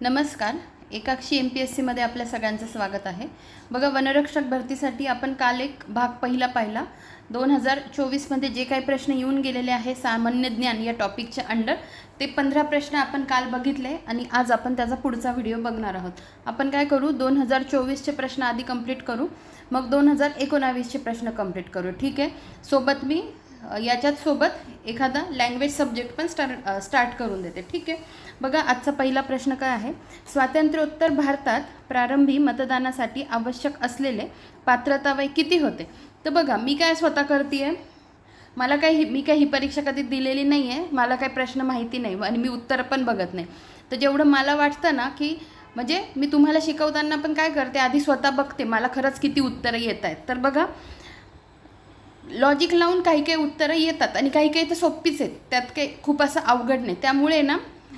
नमस्कार. एकाक्षी M P S सीमध्ये आपल्या सगळ्यांचं स्वागत आहे. बघा वनरक्षक भरतीसाठी आपण काल एक भाग पहिला पाहिला. दोन हजार चोवीसमध्ये जे काही प्रश्न येऊन गेलेले आहे सामान्य ज्ञान या टॉपिकच्या अंडर ते पंधरा प्रश्न आपण काल बघितले आणि आज आपण त्याचा पुढचा व्हिडिओ बघणार आहोत. आपण काय करू? दोन हजार चोवीसचे प्रश्न आधी कंप्लीट करू. मग दोन हजार एकोणावीसचे प्रश्न कंप्लीट करू. ठीक आहे? सोबत मी याच्यात सोबत एखादा लँग्वेज सब्जेक्ट पण स्टार्ट स्टार्ट करून देते. ठीक आहे? बघा आजचा पहिला प्रश्न काय आहे? स्वातंत्र्योत्तर भारतात प्रारंभी मतदानासाठी आवश्यक असलेले पात्रता वय किती होते? तर बघा मी काय स्वतः करते आहे मला काही मी काही ही परीक्षा कधी दिलेली नाही आहे मला काही प्रश्न माहिती नाही आणि मी उत्तर पण बघत नाही. तर जेवढं मला वाटतं ना की म्हणजे मी तुम्हाला शिकवताना पण काय करते? आधी स्वतः बघते मला खरंच किती उत्तरं येत आहेत तर बघा लॉजिक लावून काही काही उत्तरं येतात आणि काही काही तर सोपीच आहेत. त्यात काही खूप असं अवघड नाही. त्यामुळे ना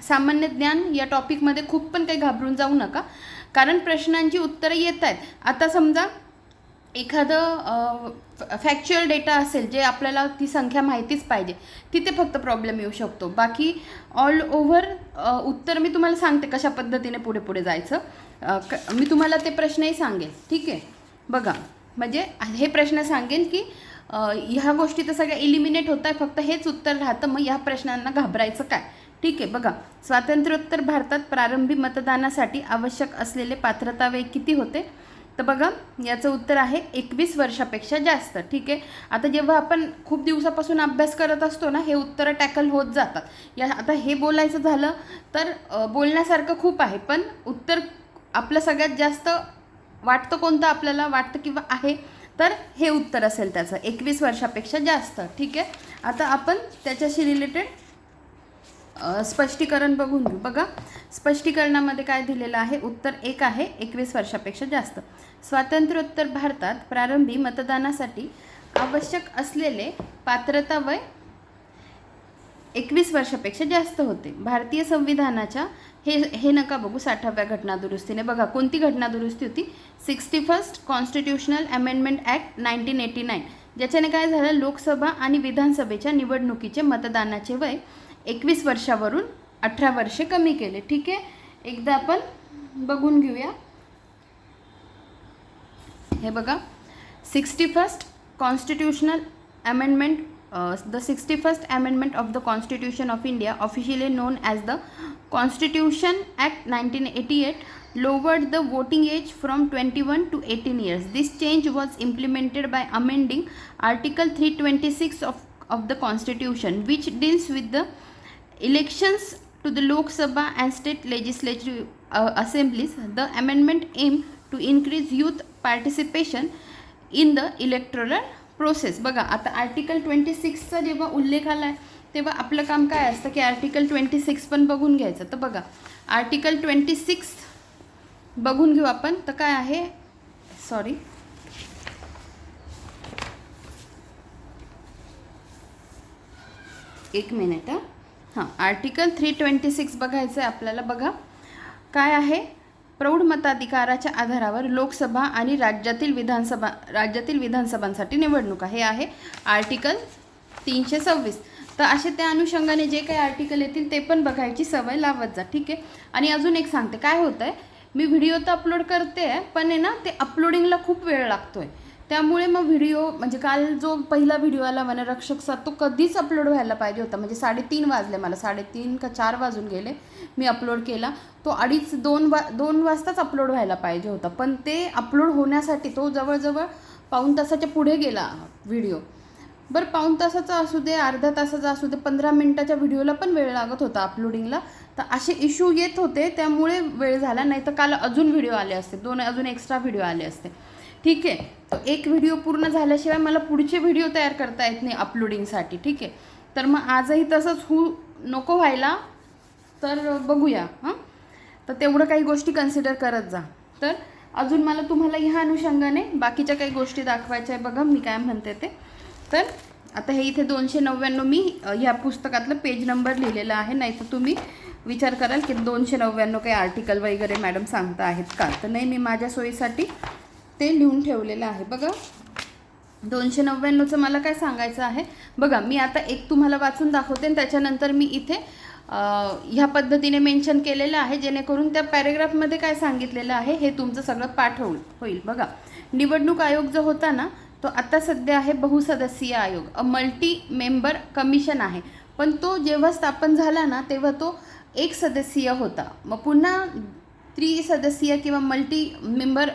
सामान्य ज्ञान या टॉपिकमध्ये खूप पण काही घाबरून जाऊ नका. कारण प्रश्नांची उत्तरं येत आहेत. आता समजा एखादं फॅक्च्युअल डेटा असेल जे आपल्याला ती संख्या माहितीच पाहिजे तिथे फक्त प्रॉब्लेम येऊ शकतो. बाकी ऑल ओव्हर उत्तर मी तुम्हाला सांगते कशा पद्धतीने पुढे पुढे जायचं. क मी तुम्हाला ते प्रश्नही सांगेन. ठीक आहे? बघा. म्हणजे हे प्रश्न सांगेन की ह्या गोष्टी तर सगळ्या इलिमिनेट होत आहे फक्त हेच उत्तर राहतं मग ह्या प्रश्नांना घाबरायचं काय? ठीक आहे बघा. स्वातंत्र्योत्तर भारतात प्रारंभी मतदानासाठी आवश्यक असलेले पात्रता वय किती होते? तर बघा याचं उत्तर आहे एकवीस वर्षापेक्षा जास्त. ठीक आहे? आता जेव्हा आपण खूप दिवसापासून अभ्यास करत असतो ना हे उत्तरं टॅकल होत जातात. या आता हे बोलायचं झालं तर बोलण्यासारखं खूप आहे पण उत्तर आपलं सगळ्यात जास्त वाटतं कोणतं आपल्याला? वाटतं किंवा आहे? तर हे उत्तर असेल त्याचं. एकवीस वर्षापेक्षा जास्त. ठीक आहे? आता आपण त्याच्याशी रिलेटेड स्पष्टीकरण बघून घेऊ. बघा स्पष्टीकरणामध्ये काय दिलेलं आहे? उत्तर एक आहे एकवीस वर्षापेक्षा जास्त. स्वातंत्र्योत्तर भारतात प्रारंभी मतदानासाठी आवश्यक असलेले पात्रता वय एकवीस वर्षापेक्षा जास्त होते. भारतीय संविधानाच्या हे हे नका बघू साठाव्या घटनादुरुस्तीने बघा कोणती घटनादुरुस्ती होती? Sixty first constitutional amendment act nineteen eighty nine ज्याच्याने काय झालं? लोकसभा आणि विधानसभेच्या निवडणुकीचे मतदानाचे वय एकवीस वर्षावरून अठरा वर्षे कमी केले. ठीक आहे? एकदा आपण बघून घेऊया. हे बघा. Sixty first constitutional amendment Uh, the 61st amendment of the constitution of india officially known as the constitution act 1988 lowered the voting age from 21 to 18 years. This change was implemented by amending article 326 of, of the constitution which deals with the elections to the lok sabha and state legislative uh, assemblies. The amendment aimed to increase youth participation in the electoral process. बघा आता article twenty सिक्सचा जेव्हा उल्लेख आला आहे तेव्हा आपलं काम काय असतं की आर्टिकल ट्वेंटी सिक्स पण बघून घ्यायचं. तर बघा आर्टिकल ट्वेंटी सिक्स बघून घेऊ आपण. तर काय आहे? सॉरी एक मिनिट हां. हां आर्टिकल थ्री ट्वेंटी सिक्स बघायचं आहे आपल्याला. बघा काय आहे? प्रौढ मताधिकाराच्या आधारावर लोकसभा आणि राज्यातील विधानसभा राज्यातील विधानसभांसाठी निवडणुका हे आहे आर्टिकल तीनशे सव्वीस. तर असे त्या अनुषंगाने जे काही आर्टिकल येतील ते पण बघायची सवय लावत जा ठीक आहे? आणि अजून एक सांगते काय होतं आहे मी व्हिडिओ तर अपलोड करते आहे पण आहे ना ते अपलोडिंगला खूप वेळ लागतो आहे त्यामुळे मग व्हिडिओ म्हणजे काल जो पहिला व्हिडिओ आला वनरक्षकचा तो कधीच अपलोड व्हायला पाहिजे होता. म्हणजे साडेतीन वाजले मला साडेतीन का चार वाजून गेले मी अपलोड केला. तो अडीच दोन वा दोन वाजताच अपलोड व्हायला पाहिजे होता. पण ते अपलोड होण्यासाठी तो जवळजवळ पाऊण तासाच्या पुढे गेला व्हिडिओ. बरं पाऊण तासाचा असू दे अर्ध्या तासाचा असू दे पंधरा मिनटाच्या व्हिडिओला पण वेळ लागत होता अपलोडिंगला. तर असे इश्यू येत होते त्यामुळे वेळ झाला. नाही तर काल अजून व्हिडिओ आले असते दोन अजून एक्स्ट्रा व्हिडिओ आले असते. ठीक आहे? तो एक व्हिडिओ पूर्ण झाल्याशिवाय मला पुढचे व्हिडिओ तयार करता येत नाही अपलोडिंगसाठी ठीक आहे? तर मग आजही तसंच होऊ नको व्हायला तर बघूया हां? तर तेवढं काही गोष्टी कन्सिडर करत जा. तर अजून मला तुम्हाला ह्या अनुषंगाने बाकीच्या काही गोष्टी दाखवायच्या आहे बघा मी काय म्हणते ते. तर आता हे इथे दोनशे नव्याण्णव मी ह्या पुस्तकातलं पेज नंबर लिहिलेला आहे नाही तर तुम्ही विचार कराल की दोनशे नव्याण्णव काही आर्टिकल वगैरे मॅडम सांगता आहेत का? तर नाही मी माझ्या सोयीसाठी ते लिहून ठेवलेलं आहे. बघा दोनशे नव्याण्णवचं मला काय सांगायचं आहे? बघा मी आता एक तुम्हाला वाचून दाखवते आणि त्याच्यानंतर मी इथे ह्या पद्धतीने मेन्शन केलेलं आहे जेणेकरून त्या पॅरेग्राफमध्ये काय सांगितलेलं आहे हे तुमचं सगळं पाठ होईल. होईल बघा निवडणूक आयोग जो होता ना तो आता सध्या आहे बहुसदस्यीय आयोग. अ मल्टी मेंबर कमिशन आहे. पण तो जेव्हा स्थापन झाला ना तेव्हा तो एक सदस्यीय होता. मग पुन्हा त्रिसदस्यीय किंवा मल्टी मेंबर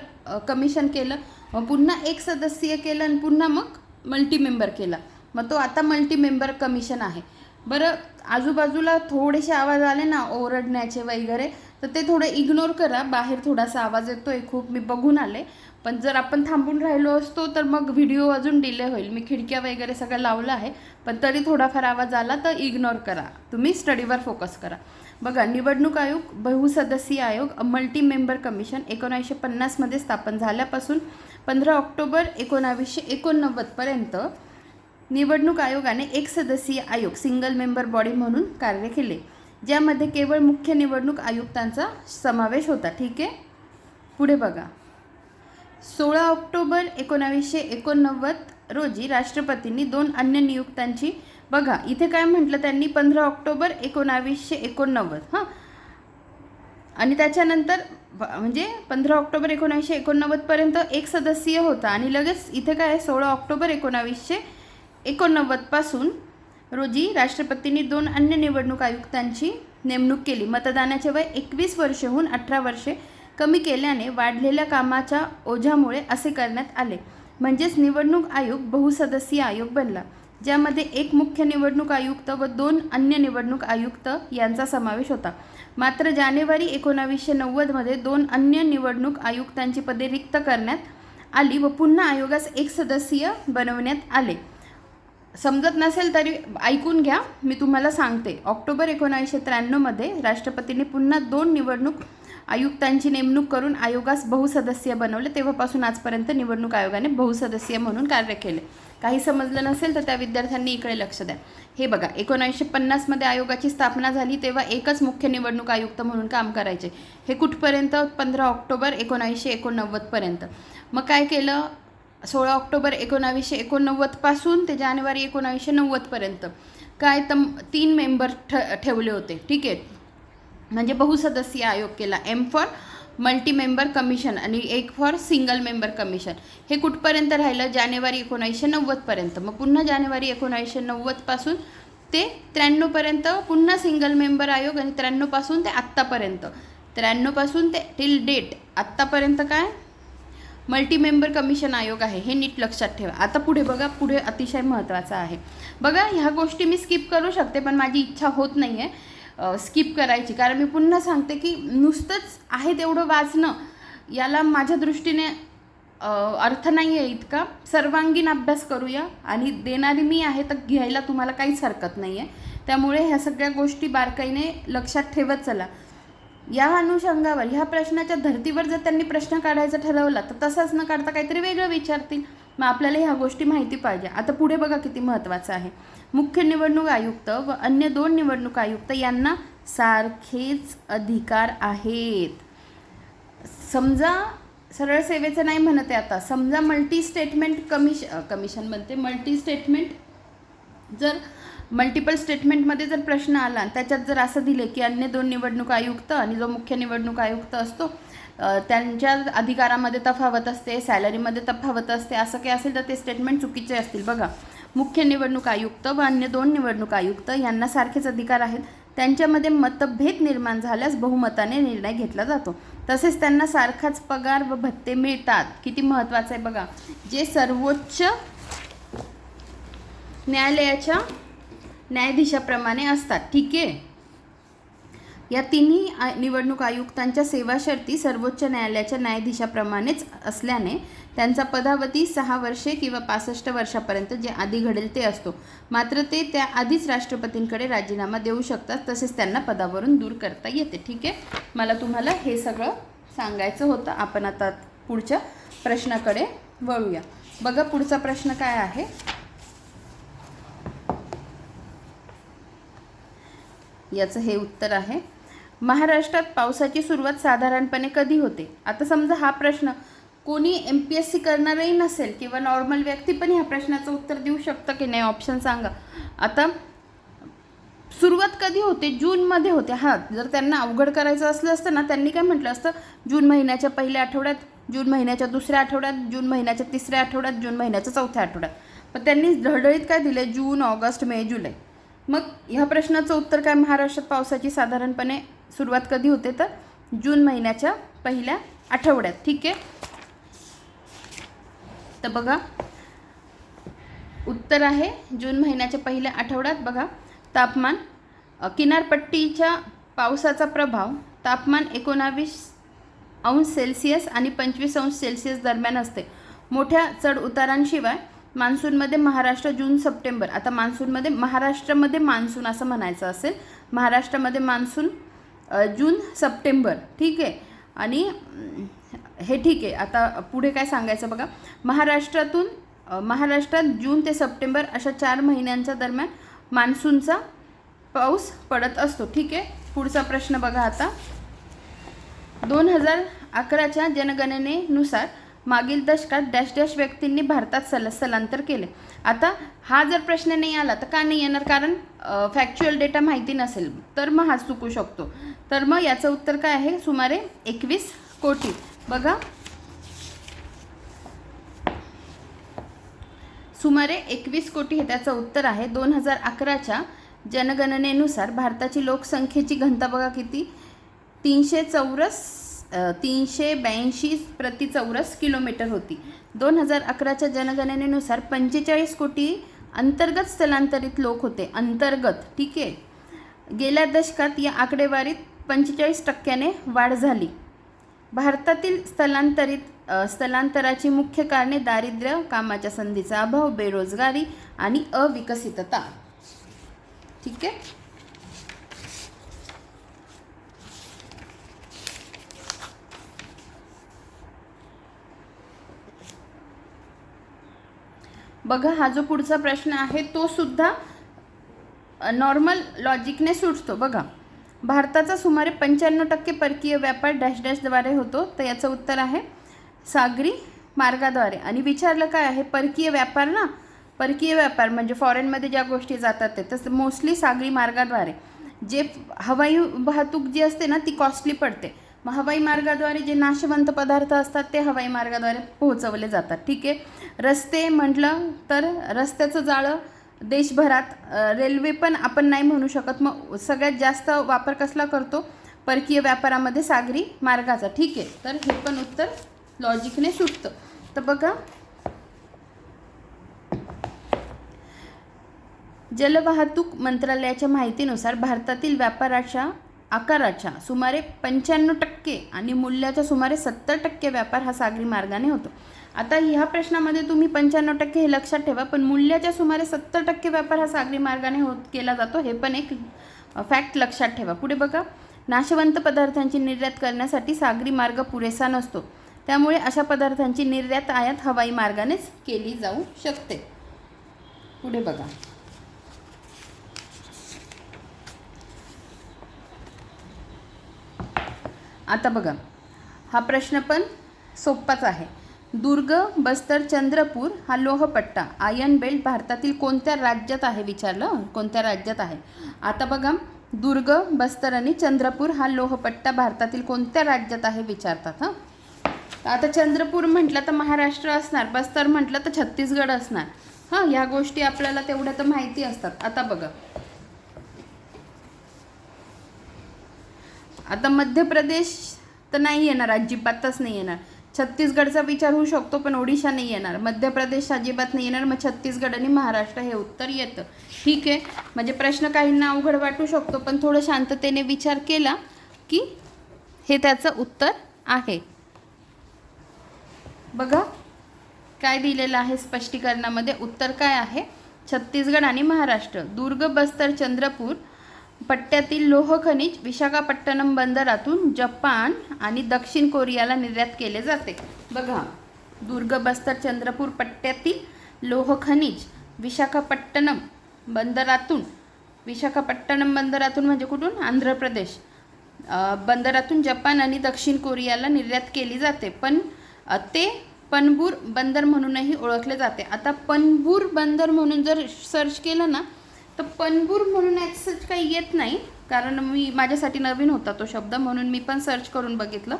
कमिशन केलं. मग पुन्हा एक सदस्यीय केलं आणि पुन्हा मग मल्टी मेंबर केला. मग तो आता मल्टी मेंबर कमिशन आहे. बरं आजूबाजूला थोडेसे आवाज आले ना ओरडण्याचे वगैरे तर ते थोडं इग्नोर करा. बाहेर थोडासा आवाज येतो आहे खूप मी बघून आले. पण जर आपण थांबून राहिलो असतो तर मग व्हिडिओ अजून डिले होईल. मी खिडक्या वगैरे सगळं लावलं आहे. पण तरी थोडाफार आवाज आला तर इग्नोर करा. तुम्ही स्टडीवर फोकस करा. बघा निवडणूक आयोग बहुसदस्यीय आयोग मल्टी मेंबर कमिशन एकोणीसशे पन्नासमध्ये स्थापन झाल्यापासून पंधरा ऑक्टोबर एकोणावीसशे एकोणनव्वदपर्यंत निवडणूक आयोगाने एक सदस्यीय आयोग सिंगल मेंबर बॉडी म्हणून कार्य केले ज्यामध्ये केवळ मुख्य निवडणूक आयुक्तांचा समावेश होता. ठीक आहे? पुढे बघा. सोळा ऑक्टोबर एकोणावीसशे एकोणनव्वद रोजी राष्ट्रपतींनी दोन अन्य नियुक्तांची बघा इथे काय म्हटलं त्यांनी? पंधरा ऑक्टोबर एकोणावीसशे एकोणनव्वद हां? आणि त्याच्यानंतर म्हणजे पंधरा ऑक्टोबर एकोणावीसशे एकोणनव्वदपर्यंत एक सदस्यीय होता आणि लगेच इथे काय आहे? सोळा ऑक्टोबर एकोणावीसशे एकोणनव्वदपासून रोजी राष्ट्रपतींनी दोन अन्य निवडणूक आयुक्तांची नेमणूक केली. मतदानाचे वय एकवीस वर्षेहून अठरा वर्षे कमी केल्याने वाढलेल्या कामाच्या ओझ्यामुळे असे करण्यात आले. म्हणजेच निवडणूक आयोग बहुसदस्यीय आयोग बनला. ज्यामध्ये एक मुख्य निवडणूक आयुक्त व दोन अन्य निवडणूक आयुक्त यांचा समावेश होता. मात्र जानेवारी एकोणावीसशे नव्वदमध्ये दोन अन्य निवडणूक आयुक्तांची पदे रिक्त करण्यात आली व पुन्हा आयोगास एक सदस्यीय बनवण्यात आले. समजत नसेल तरी ऐकून घ्या मी तुम्हाला सांगते. ऑक्टोबर एकोणावीसशे त्र्याण्णवमध्ये राष्ट्रपतींनी पुन्हा दोन निवडणूक आयुक्तांची नेमणूक करून आयोगास बहुसदस्यीय बनवले. तेव्हापासून आजपर्यंत निवडणूक आयोगाने बहुसदस्यीय म्हणून कार्य केले. काही समजलं नसेल तर त्या विद्यार्थ्यांनी इकडे लक्ष द्या. हे बघा एकोणीसशे पन्नासमध्ये आयोगाची स्थापना झाली तेव्हा एकच मुख्य निवडणूक आयुक्त म्हणून काम करायचे. हे कुठपर्यंत? पंधरा ऑक्टोबर एकोणावीसशे एकोणनव्वदपर्यंत. मग काय केलं? सोळा ऑक्टोबर एकोणावीसशे एकोणनव्वदपासून ते जानेवारी एकोणावीसशे नव्वदपर्यंत. काय तम तीन मेंबर ठ ठेवले होते. ठीक आहे. म्हणजे बहुसदस्यीय आयोग केला. M for multi member commission आणि एक फॉर सिंगल मेंबर कमिशन हे कुठपर्यंत राहिलं? जानेवारी एकोणावीसशे नव्वदपर्यंत मग पुन्हा जानेवारी एकोणावीसशे नव्वदपासून ते त्र्याण्णवपर्यंत पुन्हा सिंगल मेंबर आयोग आणि त्र्याण्णवपासून ते आत्तापर्यंत त्र्याण्णवपासून ते टिल डेट आत्तापर्यंत काय? मल्टी मेंबर कमिशन आयोग आहे. हे नीट लक्षात ठेवा. आता पुढे बघा. पुढे अतिशय महत्त्वाचं आहे. बघा ह्या गोष्टी मी स्किप करू शकते पण माझी इच्छा होत नाही आहे स्किप करायची. कारण मी पुन्हा सांगते की नुसतंच आहे तेवढं वाचणं याला माझ्या दृष्टीने अर्थ नाही आहे इतका. सर्वांगीण अभ्यास करूया आणि देणारी मी आहे तर घ्यायला तुम्हाला काहीच हरकत नाही आहे त्यामुळे ह्या सगळ्या गोष्टी बारकाईने लक्षात ठेवत चला. या अनुषंगावर ह्या प्रश्नाच्या धर्तीवर जर त्यांनी प्रश्न काढायचा ठरवला तर तसाच न काढता काहीतरी वेगळं विचारतील. मग आपल्याला ह्या गोष्टी माहिती पाहिजे. आता पुढे बघा किती महत्त्वाचं आहे. मुख्य निवडणूक आयुक्त व अन्य दोन निवडणूक आयुक्त यांना सारखेच अधिकार आहेत. समजा सरळ सेवेचं नाही म्हणत आहे आता. समजा मल्टी स्टेटमेंट कमिश कमिशन म्हणते. मल्टी स्टेटमेंट जर मल्टिपल स्टेटमेंटमध्ये जर प्रश्न आला आणि त्याच्यात जर असं दिले की अन्य दोन निवडणूक आयुक्त आणि जो मुख्य निवडणूक आयुक्त असतो त्यांच्या अधिकारामध्ये तफावत असते सॅलरीमध्ये तफावत असते असं काही असेल तर ते स्टेटमेंट चुकीचे असतील. बघा मुख्य निवडणूक आयुक्त व अन्य दोन निवडणूक आयुक्त यांना सारखेच अधिकार आहेत. त्यांच्यामध्ये मतभेद निर्माण झाल्यास बहुमताने निर्णय घेतला जातो. तसेच त्यांना सारखाच पगार व भत्ते मिळतात. किती महत्त्वाचं आहे बघा जे सर्वोच्च न्यायालयाच्या न्यायाधीशाप्रमाणे असतात. ठीक आहे? या तिन्ही निवडणूक आयुक्तांच्या सेवा शर्ती सर्वोच्च न्यायालयाच्या न्यायाधीशाप्रमाणेच असल्याने त्यांचा पदावधी सहा वर्षे किंवा पासष्ट वर्षापर्यंत जे आधी घडेल ते असतो. मात्र ते त्या आधीच राष्ट्रपतींकडे राजीनामा देऊ शकतात तसेच त्यांना पदावरून दूर करता येते. ठीक आहे? मला तुम्हाला हे सगळं सांगायचं होतं. आपण आता पुढच्या प्रश्नाकडे वळूया. बघा पुढचा प्रश्न काय आहे? याचं हे उत्तर आहे. महाराष्ट्रात पावसाची सुरुवात साधारणपणे कधी होते? आता समजा हा प्रश्न कोणी एम पी एस सी करणारही नसेल किंवा नॉर्मल व्यक्ती पण ह्या प्रश्नाचं उत्तर देऊ शकतं की नाही? ऑप्शन सांगा. आता सुरुवात कधी होते? जूनमध्ये होते. हां जर त्यांना अवघड करायचं असलं असतं ना त्यांनी काय म्हटलं असतं? जून महिन्याच्या पहिल्या आठवड्यात जून महिन्याच्या दुसऱ्या आठवड्यात जून महिन्याच्या तिसऱ्या आठवड्यात जून महिन्याच्या चौथ्या आठवड्यात. पण त्यांनी ढळढळीत काय दिले जून ऑगस्ट मे जुलै. मग ह्या प्रश्नाचं उत्तर काय? महाराष्ट्रात पावसाची साधारणपणे सुरुवात कधी होते तर? जून महिन्याच्या पहिल्या आठवड्यात. ठीक आहे? तर बघा उत्तर आहे जून महिन्याच्या पहिल्या आठवड्यात. बघा तापमान किनारपट्टीच्या पावसाचा प्रभाव तापमान एकोणावीस अंश सेल्सिअस आणि पंचवीस अंश सेल्सिअस दरम्यान असते. मोठ्या चढ उतारांशिवाय मान्सूनमध्ये महाराष्ट्र जून सप्टेंबर. आता मान्सूनमध्ये महाराष्ट्रामध्ये मान्सून असं म्हणायचं असेल. महाराष्ट्रामध्ये मान्सून जून सप्टेंबर. ठीक आहे? आणि हे ठीक आहे. आता पुढे काय सांगायचं बघा? महाराष्ट्रातून महाराष्ट्रात जून ते सप्टेंबर अशा चार महिन्यांच्या दरम्यान मान्सूनचा पाऊस पडत असतो. ठीक आहे? पुढचा प्रश्न बघा आता. दोन हजार अकराच्या जनगणनेनुसार मागील दशकात डॅश डॅश व्यक्तींनी भारतात सल स्थलांतर केले. आता हा जर प्रश्न नाही आला तर का नाही येणार? कारण फॅक्च्युअल डेटा माहिती नसेल तर मग हा चुकू शकतो. तर मग याचं उत्तर काय आहे? सुमारे एकवीस कोटी. बघा. सुमारे एकवीस कोटी हे त्याचं उत्तर आहे. दोन हजार अकराच्या जनगणनेनुसार भारताची लोकसंख्येची घनता बघा किती? तीनशे चौरस तीनशे ब्याऐंशी प्रति चौरस किलोमीटर होती. दोन हजार अकराच्या जनगणनेनुसार पंचेचाळीस कोटी अंतर्गत स्थलांतरित लोक होते. अंतर्गत ठीक आहे? गेल्या दशकात या आकडेवारीत पंचेचाळीस टक्क्याने वाढ झाली. भारतातील स्थलांतरित स्थलांतराची मुख्य कारणे दारिद्र्य कामाच्या संधीचा अभाव बेरोजगारी आणि अविकसितता. ठीक आहे? बघा हा जो पुढचा प्रश्न आहे तो सुद्धा नॉर्मल लॉजिकने सुटतो. बघा भारताचा सुमारे पंच्याण्णव टक्के परकीय व्यापार डॅश डॅशद्वारे होतो. तर याचं उत्तर आहे सागरी मार्गाद्वारे. आणि विचारलं काय आहे परकीय व्यापार ना परकीय व्यापार म्हणजे फॉरेनमध्ये ज्या गोष्टी जातात ते तसं मोस्टली सागरी मार्गाद्वारे. जे हवाई वाहतूक जी असते ना ती कॉस्टली पडते. मग हवाई मार्गाद्वारे जे नाशवंत पदार्थ असतात ते हवाई मार्गाद्वारे पोहोचवले जातात. ठीक आहे? रस्ते म्हटलं तर रस्त्याचं जाळं देशभरात रेल्वे पण आपण नाही म्हणू शकत. मग सगळ्यात जास्त वापर कसला करतो? परकीय व्यापारामध्ये सागरी मार्गाचा. ठीक आहे? तर हे पण उत्तर लॉजिकने सुटतं. तर बघा. जलवाहतूक मंत्रालयाच्या माहितीनुसार भारतातील व्यापाराच्या आकाराच्या सुमारे पंच्याण्णव टक्के आणि मूल्याच्या सुमारे सत्तर टक्के व्यापार हा सागरी मार्गाने होतो. आता ह्या प्रश्नामध्ये तुम्ही पंच्याण्णव टक्के हे लक्षात ठेवा पण मूल्याच्या सुमारे सत्तर टक्के व्यापार हा सागरी मार्गाने होत केला जातो हे पण एक फॅक्ट लक्षात ठेवा. पुढे बघा. नाशवंत पदार्थांची निर्यात करण्यासाठी सागरी मार्ग पुरेसा नसतो. त्यामुळे अशा पदार्थांची निर्यात आयात हवाई मार्गानेच केली जाऊ शकते. पुढे बघा. आता बघा. हा प्रश्न पण सोप्पाच आहे. दुर्ग बस्तर चंद्रपूर हा लोहपट्टा आयन बेल्ट भारतातील कोणत्या राज्यात आहे विचारलं? कोणत्या राज्यात आहे? आता बघा दुर्ग बस्तर आणि चंद्रपूर हा लोहपट्टा भारतातील कोणत्या राज्यात आहे विचारतात हां? आता चंद्रपूर म्हटलं तर महाराष्ट्र असणार बस्तर म्हटलं तर छत्तीसगड असणार हां? ह्या गोष्टी आपल्याला तेवढ्या तर माहिती असतात. आता बघा आता मध्य प्रदेश तर नाही येणार अजिबातच नाही येणार. छत्तीसगडचा विचार होऊ शकतो पण ओडिशा नाही येणार. मध्य प्रदेश अजिबात नाही येणार मग छत्तीसगड आणि महाराष्ट्र हे उत्तर येतं. ठीक आहे. म्हणजे प्रश्न काहींना अवघड वाटू शकतो पण थोडं शांततेने विचार केला की हे त्याचं उत्तर आहे. बघा काय दिलेलं आहे स्पष्टीकरणामध्ये? उत्तर काय आहे? छत्तीसगड आणि महाराष्ट्र. दुर्ग बस्तर चंद्रपूर पट्ट्यातील लोह खनिज विशाखापट्टणम बंदरातून जपान आणि दक्षिण कोरियाला निर्यात केले जाते. बघा दुर्ग बस्तर चंद्रपूर पट्ट्यातील लोह खनिज विशाखापट्टणम बंदरातून विशाखापट्टणम बंदरातून म्हणजे कुठून? आंध्र प्रदेश बंदरातून जपान आणि दक्षिण कोरियाला निर्यात केली जाते. पण ते पनबूर बंदर म्हणूनही ओळखले जाते. आता पनबूर बंदर म्हणून जर सर्च केलं ना तर पणबूर म्हणून ॲक्सेस काही येत नाही. कारण मी माझ्यासाठी नवीन होता तो शब्द म्हणून मी पण सर्च करून बघितलं.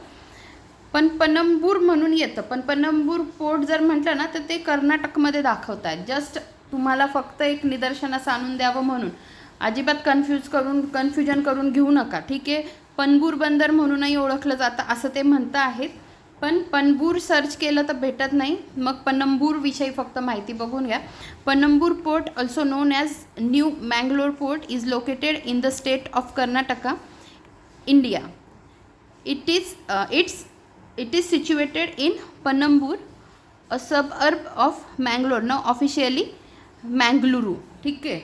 पण पनंबूर म्हणून येतं. पण पनंबूर पोर्ट जर म्हटलं ना तर ते कर्नाटकमध्ये दाखवत आहेत जस्ट तुम्हाला फक्त एक निदर्शनास आणून द्यावं म्हणून. अजिबात कन्फ्यूज करून कन्फ्युजन करून घेऊ नका. ठीक आहे? पनबूर बंदर म्हणूनही ओळखलं जातं असं ते म्हणतं आहेत. पण पणबूर सर्च केलं तर भेटत नाही. मग पनंबूरविषयी फक्त माहिती बघून घ्या. Panambur port also known as new Mangalore port is located in the state of Karnataka India it is it's it is situated in Panambur a suburb of Mangalore न ऑफिशियली मँगलुरू ठीक आहे?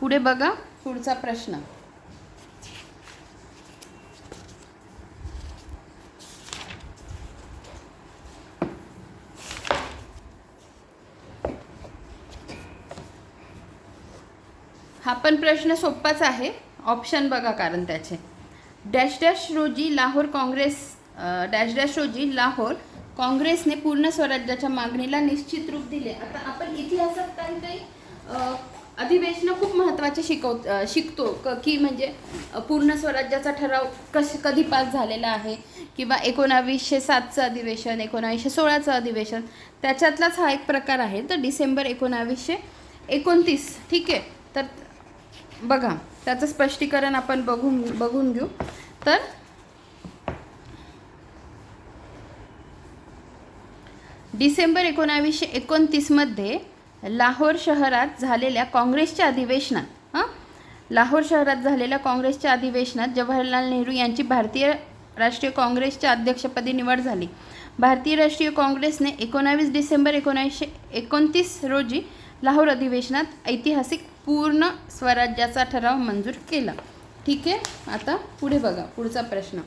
पुढे बघा पुढचा प्रश्न. हा पण प्रश्न सोपाच आहे. ऑप्शन बघा कारण त्याचे. डॅश डॅश रोजी लाहोर काँग्रेस डॅश डॅश रोजी लाहोर काँग्रेसने पूर्ण स्वराज्याच्या मागणीला निश्चित रूप दिले. आता आपण इतिहासात काही काही अधिवेशनं खूप महत्त्वाचे शिकव शिकतो क की म्हणजे पूर्ण स्वराज्याचा ठराव कश कधी पास झालेला आहे किंवा एकोणावीसशे सातचं अधिवेशन एकोणावीसशे सोळाचं अधिवेशन त्याच्यातलाच हा एक प्रकार आहे. तर डिसेंबर एकोणावीसशे एकोणतीस ठीक आहे? तर बघा त्याचं स्पष्टीकरण आपण बघून बघून घेऊ. तर डिसेंबर एकोणावीसशे एकोणतीसमध्ये लाहोर शहरात झालेल्या काँग्रेसच्या अधिवेशनात हां? लाहोर शहरात झालेल्या काँग्रेसच्या अधिवेशनात जवाहरलाल नेहरू यांची भारतीय राष्ट्रीय काँग्रेसच्या अध्यक्षपदी निवड झाली. भारतीय राष्ट्रीय काँग्रेसने एकोणावीस डिसेंबर एकोणावीसशे एकोणतीस रोजी लाहोर अधिवेशनात ऐतिहासिक पूर्ण स्वराज्याचा ठराव मंजूर केला. ठीक आहे? आता पुढे बघा पुढचा प्रश्न.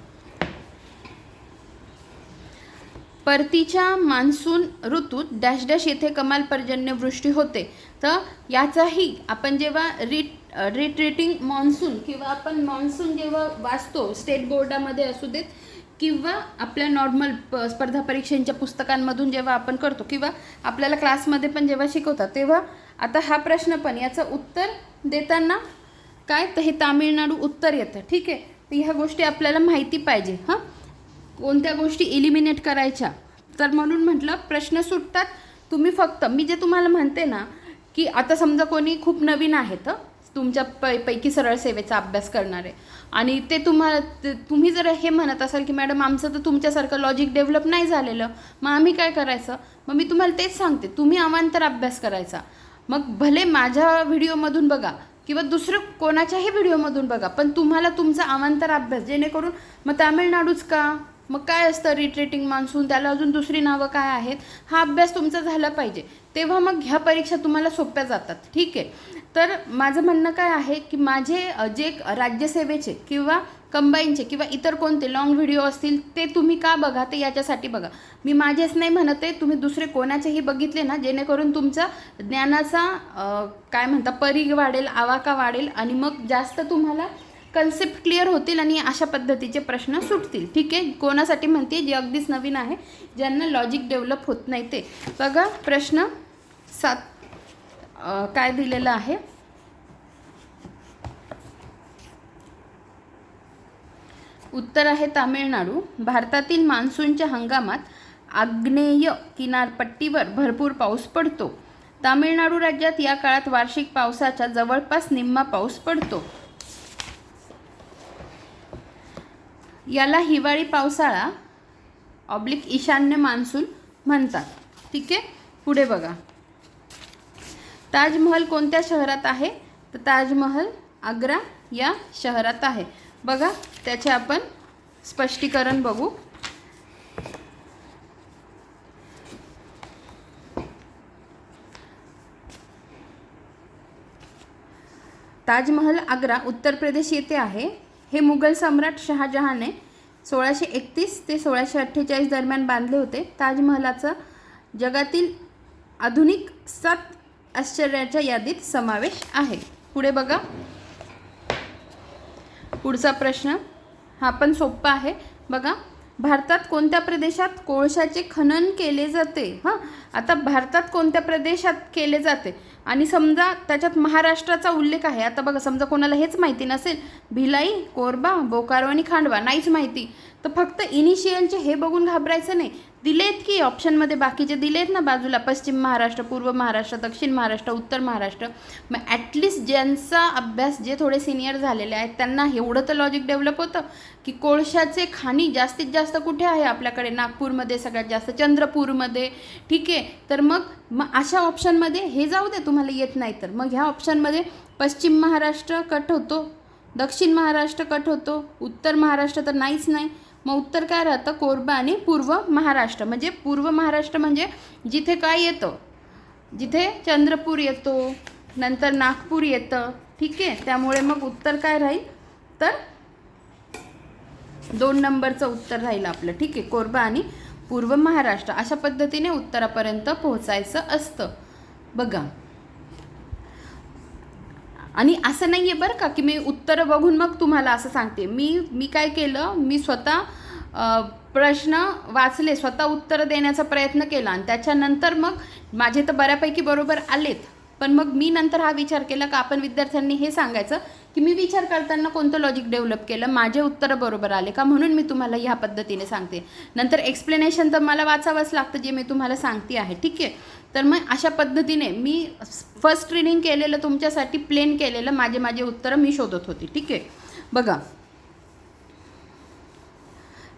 परतीच्या मान्सून ऋतूत डॅश डॅश येथे कमाल पर्जन्यवृष्टी होते. तर याचाही आपण जेव्हा रिट रिट्रीटिंग मान्सून किंवा आपण मान्सून जेव्हा वाचतो स्टेट बोर्डामध्ये असू देत किंवा आपल्या नॉर्मल स्पर्धा परीक्षांच्या पुस्तकांमधून जेव्हा आपण करतो किंवा आपल्याला क्लासमध्ये पण जेव्हा शिकवतात तेव्हा आता हा प्रश्न पण याचं उत्तर देताना काय? तर हे तामिळनाडू उत्तर येतं. ठीक आहे? तर ह्या गोष्टी आपल्याला माहिती पाहिजे हां? कोणत्या गोष्टी इलिमिनेट करायच्या? तर म्हणून म्हटलं प्रश्न सुटतात. तुम्ही फक्त मी जे तुम्हाला म्हणते ना की आता समजा कोणी खूप नवीन आहेत तुमच्या पै पैकी सरळ सेवेचा अभ्यास करणारे. आणि ते तुम्हाला तुम्ही जर हे म्हणत असाल की मॅडम आमचं तर तुमच्यासारखं लॉजिक डेव्हलप नाही झालेलं. मग आम्ही काय करायचं? मग मी तुम्हाला तेच सांगते. तुम्ही अवांतर अभ्यास करायचा. मग भले माझ्या व्हिडिओमधून बघा किंवा दुसरं कोणाच्याही व्हिडिओमधून बघा पण तुम्हाला तुमचा अवांतर अभ्यास जेणेकरून मग तामिळनाडूच का? मग काय असतं रिट्रेटिंग मान्सून त्याला अजून दुसरी नावं काय आहेत? हा अभ्यास तुमचा झाला पाहिजे. तेव्हा मग ह्या परीक्षा तुम्हाला सोप्या जातात. ठीक आहे. तर माझं म्हणणं काय आहे की माझे जे राज्यसेवेचे किंवा कंबाईनचे किंवा इतर कोणते लॉंग व्हिडिओ असतील ते तुम्ही का बघा ते याच्यासाठी बघा. मी माझेच नाही म्हणत आहे तुम्ही दुसरे कोणाचेही बघितले ना जेणेकरून तुमचा ज्ञानाचा काय म्हणता परी वाढेल आवाका वाढेल आणि मग जास्त तुम्हाला कन्सेप्ट क्लिअर होतील आणि अशा पद्धतीचे प्रश्न सुटतील. ठीक आहे? कोणासाठी म्हणते जे अगदीच नवीन आहे ज्यांना लॉजिक डेव्हलप होत नाही ते. बघा प्रश्न सात काय दिलेलं आहे? उत्तर आहे तामिळनाडू. भारतातील मान्सूनच्या हंगामात आग्नेय किनारपट्टीवर भरपूर पाऊस पडतो. तामिळनाडू राज्यात या काळात वार्षिक पावसाच्या जवळपास निम्मा पाऊस पडतो. याला हिवाळी पावसाळा ऑब्लिक ईशान्य मान्सून म्हणतात. ठीक आहे? पुढे बघा. ताजमहल कोणत्या शहरात आहे? तर ताजमहल आग्रा या शहरात आहे. बघा त्याचे आपण स्पष्टीकरण बघू. ताजमहल आग्रा उत्तर प्रदेश येथे आहे. हे मुघल सम्राट शहाजहाने सोळाशे एकतीस ते सोळाशे अठ्ठेचाळीस दरम्यान बांधले होते. ताजमहलाचा जगातील आधुनिक सात आश्चर्याच्या यादीत समावेश आहे. पुढे बघा. पुढचा प्रश्न. हा पण सोप्पा आहे. बघा भारतात कोणत्या प्रदेशात कोळशाचे खनन केले जाते? हां? आता भारतात कोणत्या प्रदेशात केले जाते? आणि समजा त्याच्यात महाराष्ट्राचा उल्लेख आहे. आता बघा समजा कोणाला हेच माहिती नसेल भिलाई कोरबा बोकारो आणि खांडवा नाहीच माहिती. तर फक्त इनिशियलचे हे बघून घाबरायचं नाही. दिलेत की ऑप्शनमध्ये बाकीचे दिलेत ना बाजूला पश्चिम महाराष्ट्र पूर्व महाराष्ट्र दक्षिण महाराष्ट्र उत्तर महाराष्ट्र मग ॲटलिस्ट ज्यांचा अभ्यास जे थोडे सिनियर झालेले आहेत त्यांना एवढं तर लॉजिक डेव्हलप होतं की कोळशाचे खाणी जास्तीत जास्त कुठे आहे आपल्याकडे? नागपूरमध्ये सगळ्यात जास्त चंद्रपूरमध्ये. ठीक आहे तर मग मग अशा ऑप्शनमध्ये हे जाऊ दे तुम्हाला येत नाही तर. मग ह्या ऑप्शनमध्ये पश्चिम महाराष्ट्र कट होतो दक्षिण महाराष्ट्र कट होतो उत्तर महाराष्ट्र तर नाहीच नाही. मग उत्तर काय राहतं? कोरबा आणि पूर्व महाराष्ट्र. म्हणजे पूर्व महाराष्ट्र म्हणजे जिथे काय येतं? जिथे चंद्रपूर येतो नंतर नागपूर येतं. ठीक आहे? त्यामुळे मग उत्तर काय राहील? तर दोन नंबरचं उत्तर राहील आपलं. ठीक आहे? कोरबा आणि पूर्व महाराष्ट्र. अशा पद्धतीने उत्तरापर्यंत पोहोचायचं असतं. बघा. आणि असं नाही आहे बरं का की मी उत्तरं बघून मग तुम्हाला असं सांगते. मी मी काय केलं मी स्वतः प्रश्न वाचले स्वतः उत्तरं देण्याचा प्रयत्न केला आणि त्याच्यानंतर मग माझे तर बऱ्यापैकी बरोबर आलेत. पण मग मी नंतर हा विचार केला का आपण विद्यार्थ्यांनी हे सांगायचं की मी विचार करताना कोणतं लॉजिक डेव्हलप केलं? माझे उत्तरं बरोबर आले का? म्हणून मी तुम्हाला ह्या पद्धतीने सांगते. नंतर एक्सप्लेनेशन तर मला वाचावंच लागतं जे मी तुम्हाला सांगते आहे. ठीक आहे? तर मग अशा पद्धतीने मी फर्स्ट रिडिंग केलेलं तुमच्यासाठी प्लेन केलेलं माझे माझे उत्तरं मी शोधत होती. ठीक आहे? बघा.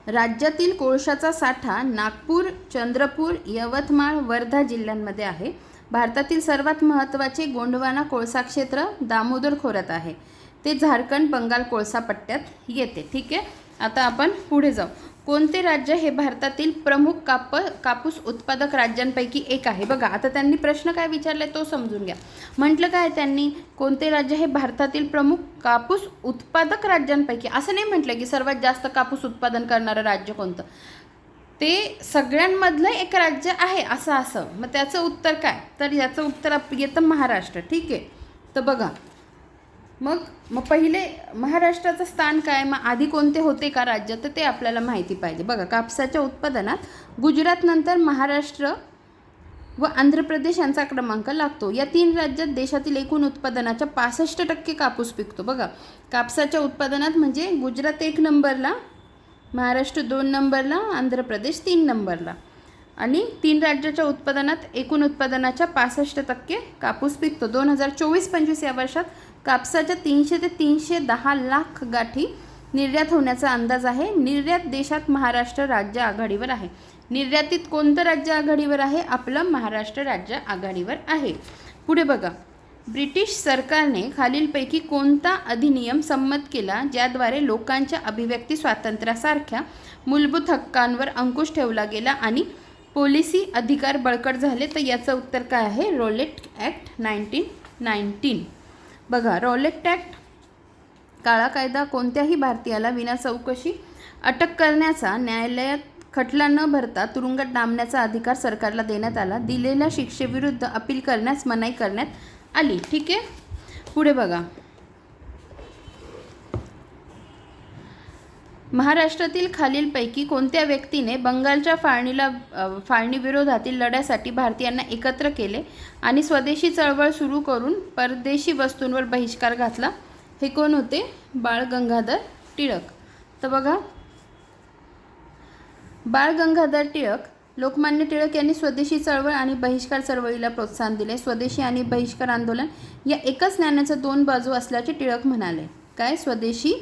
राज्यातील कोळशाचा साठा नागपूर चंद्रपूर यवतमाळ वर्धा जिल्ह्यांमध्ये आहे. भारतातील सर्वात महत्त्वाचे गोंडवाना कोळसा क्षेत्र दामोदर खोऱ्यात आहे. ते झारखंड बंगाल कोळसा पट्ट्यात येते. ठीक आहे? आता आपण पुढे जाऊ. कोणते राज्य हे भारतातील प्रमुख काप कापूस उत्पादक राज्यांपैकी एक आहे? बघा आता त्यांनी प्रश्न काय विचारलाय तो समजून घ्या. म्हटलं काय त्यांनी? कोणते राज्य हे भारतातील प्रमुख कापूस उत्पादक राज्यांपैकी असं नाही म्हटलं की सर्वात जास्त कापूस उत्पादन करणारं राज्य कोणतं? ते सगळ्यांमधलं एक राज्य आहे असं असं. मग त्याचं उत्तर काय? तर याचं उत्तर येतं महाराष्ट्र. ठीक आहे? तर बघा. मग मग पहिले महाराष्ट्राचं स्थान काय? मग आधी कोणते होते का राज्य? तर ते आपल्याला माहिती पाहिजे. बघा कापसाच्या उत्पादनात गुजरातनंतर महाराष्ट्र व आंध्र प्रदेश यांचा क्रमांक लागतो. या तीन राज्यात देशातील एकूण उत्पादनाच्या पासष्ट टक्के कापूस पिकतो. बघा कापसाच्या उत्पादनात म्हणजे गुजरात एक नंबरला महाराष्ट्र दोन नंबरला आंध्र प्रदेश तीन नंबरला. आणि तीन राज्याच्या उत्पादनात एकूण उत्पादनाच्या पासष्ट टक्के कापूस पिकतो. दोन हजार चोवीस पंचवीस या वर्षात कापसाच्या तीनशे ते तीनशे दहा लाख गाठी निर्यात होण्याचा अंदाज आहे. निर्यात देशात महाराष्ट्र राज्य आघाडीवर आहे. निर्यातीत कोणतं राज्य आघाडीवर आहे? आपलं महाराष्ट्र राज्य आघाडीवर आहे. पुढे बघा. ब्रिटिश सरकारने खालीलपैकी कोणता अधिनियम संमत केला ज्याद्वारे लोकांच्या अभिव्यक्ती स्वातंत्र्यासारख्या मूलभूत हक्कांवर अंकुश ठेवला गेला आणि पोलिसी अधिकार बळकट झाले? तर याचं उत्तर काय आहे? Rowlatt act nineteen nineteen. बघा रॉलेट ॲक्ट काळा कायदा कोणत्याही भारतीयाला विना चौकशी अटक करण्याचा न्यायालयात खटला न भरता तुरुंगात डांबण्याचा अधिकार सरकारला देण्यात आला. दिलेल्या शिक्षेविरुद्ध अपील करण्यास मनाई करण्यात आली ठीक आहे? पुढे बघा. महाराष्ट्रातील खालीलपैकी कोणत्या व्यक्तीने बंगालच्या फाळणीला फाळणीविरोधातील लढ्यासाठी भारतीयांना एकत्र केले आणि स्वदेशी चळवळ सुरू करून परदेशी वस्तूंवर बहिष्कार घातला? हे कोण होते? बाळ गंगाधर टिळक. तर बघा. बाळ गंगाधर टिळक लोकमान्य टिळक यांनी स्वदेशी चळवळ आणि बहिष्कार चळवळीला प्रोत्साहन दिले. स्वदेशी आणि बहिष्कार आंदोलन या एकाच नाण्याच्या दोन बाजू असल्याचे टिळक म्हणाले. काय? स्वदेशी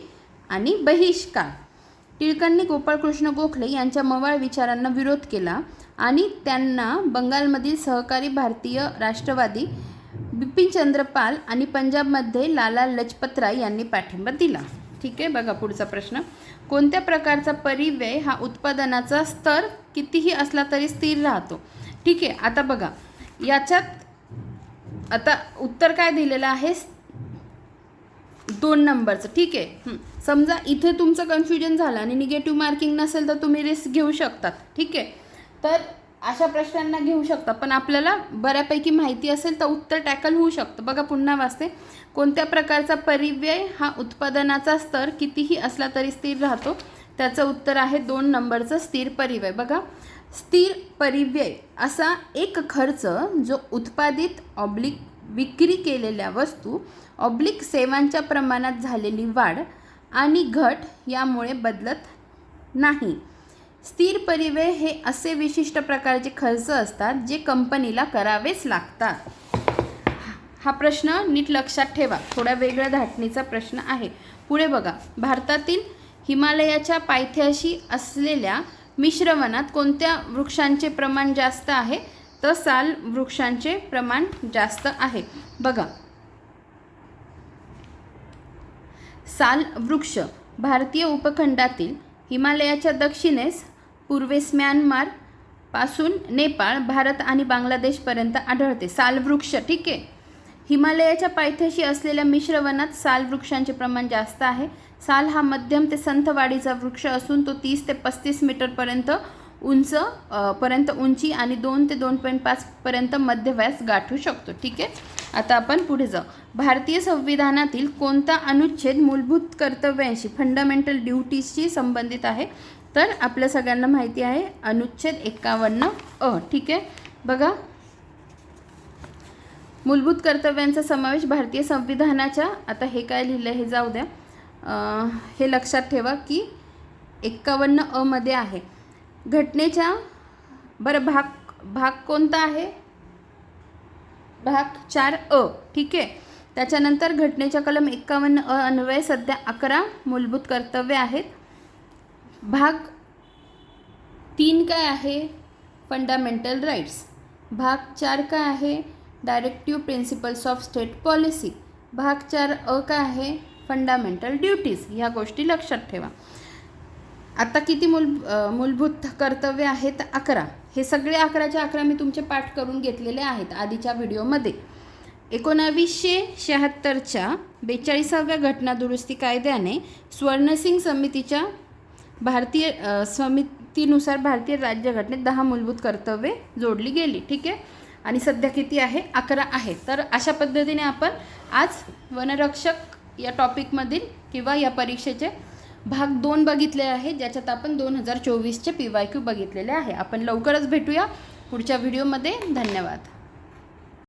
आणि बहिष्कार. टिळकांनी गोपाळकृष्ण गोखले यांच्या मवाळ विचारांना विरोध केला आणि त्यांना बंगालमधील सहकारी भारतीय राष्ट्रवादी बिपिनचंद्र पाल आणि पंजाबमध्ये लाला लजपत राय यांनी पाठिंबा दिला. ठीक आहे? बघा पुढचा प्रश्न. कोणत्या प्रकारचा परिव्यय हा उत्पादनाचा स्तर कितीही असला तरी स्थिर राहतो? ठीक आहे आता बघा. याच्यात आता उत्तर काय दिलेलं आहे? दोन नंबरचं. ठीक आहे? समजा इथे तुमचं कन्फ्युजन झालं आणि निगेटिव्ह मार्किंग नसेल तर तुम्ही रिस्क घेऊ शकतात. ठीक आहे? तर अशा प्रश्नांना घेऊ शकता. पण आपल्याला बऱ्यापैकी माहिती असेल तर उत्तर टॅकल होऊ शकतं. बघा पुन्हा वाचते. कोणत्या प्रकारचा परिव्यय हा उत्पादनाचा स्तर कितीही असला तरी स्थिर राहतो? त्याचं उत्तर आहे दोन नंबरचं स्थिर परिव्यय. बघा स्थिर परिव्यय असा एक खर्च जो उत्पादित ऑब्लिक विक्री केलेल्या वस्तू ऑब्लिक सेवांच्या प्रमाणात झालेली वाढ आणि घट यामुळे बदलत नाही. स्थिर परिव्यय हे असे विशिष्ट प्रकारचे खर्च असतात जे कंपनीला करावेच लागतात. हा प्रश्न नीट लक्षात ठेवा. थोड्या वेगळ्या धाटणीचा प्रश्न आहे. पुढे बघा. भारतातील हिमालयाच्या पायथ्याशी असलेल्या मिश्रवनात कोणत्या वृक्षांचे प्रमाण जास्त आहे? तर साल वृक्षांचे प्रमाण जास्त आहे. बघा. साल वृक्ष. भारतीय उपखंडातील हिमालयाच्या दक्षिणेस पूर्वेस म्यानमारपासून नेपाळ भारत आणि बांगलादेशपर्यंत आढळते. सालवृक्ष ठीक आहे. हिमालयाच्या पायथ्याशी असलेल्या मिश्रवनात साल वृक्षांचे प्रमाण जास्त आहे. साल हा मध्यम ते संथवाडीचा वृक्ष असून तो तीस ते पस्तीस मीटरपर्यंत उंच पर्यंत उंची आणि दोन ते दोन पॉईंट पाचपर्यंत मध्यव्यास गाठू शकतो ठीक आहे. आता आपण पुढे जाऊ. भारतीय संविधानातील कोणता अनुच्छेद मूलभूत कर्तव्यांशी फंडामेंटल ड्युटीजशी संबंधित आहे? तर आपल्या सगळ्यांना माहिती आहे अनुच्छेद एकावन्न अ ठीक आहे? बघा. मूलभूत कर्तव्यांचा समावेश भारतीय संविधानाच्या आता हे काय लिहिलं हे जाऊ द्या. हे लक्षात ठेवा की एक्कावन्न अमध्ये आहे. घटनेच्या बरं भाग भाग कोणता आहे? भाग चार अ ठीक आहे? त्याच्यानंतर घटनेच्या कलम एक्कावन्न अ अन्वये सध्या अकरा मूलभूत कर्तव्य आहेत. भाग तीन काय आहे? फंडामेंटल राईट्स भाग चार काय आहे? Directive principles of state policy भाग चार अ काय आहे? फंडामेंटल ड्युटीज ह्या गोष्टी लक्षात ठेवा. आत्ता किती मूल मूलभूत कर्तव्य आहेत? अकरा. हे सगळे अकराच्या अकरा मी तुमचे पाठ करून घेतलेले आहेत आधीच्या व्हिडिओमध्ये. एकोणावीसशे शहात्तरच्या बेचाळीसाव्या घटना दुरुस्ती कायद्याने स्वर्णसिंग समितीच्या भारतीय समितीनुसार भारतीय राज्यघटनेत दहा मूलभूत कर्तव्ये जोडली गेली. ठीक आहे? आणि सध्या किती आहे? अकरा आहे. तर अशा पद्धतीने आपण आज वनरक्षक या टॉपिकमधील किंवा या परीक्षेचे भाग दोन बघितले आहे ज्याच्यात आपण दोन हजार चोवीसचे पी वाय क्यू बघितलेले आहे. आपण लवकरच भेटूया. पुढच्या व्हिडिओमध्ये धन्यवाद.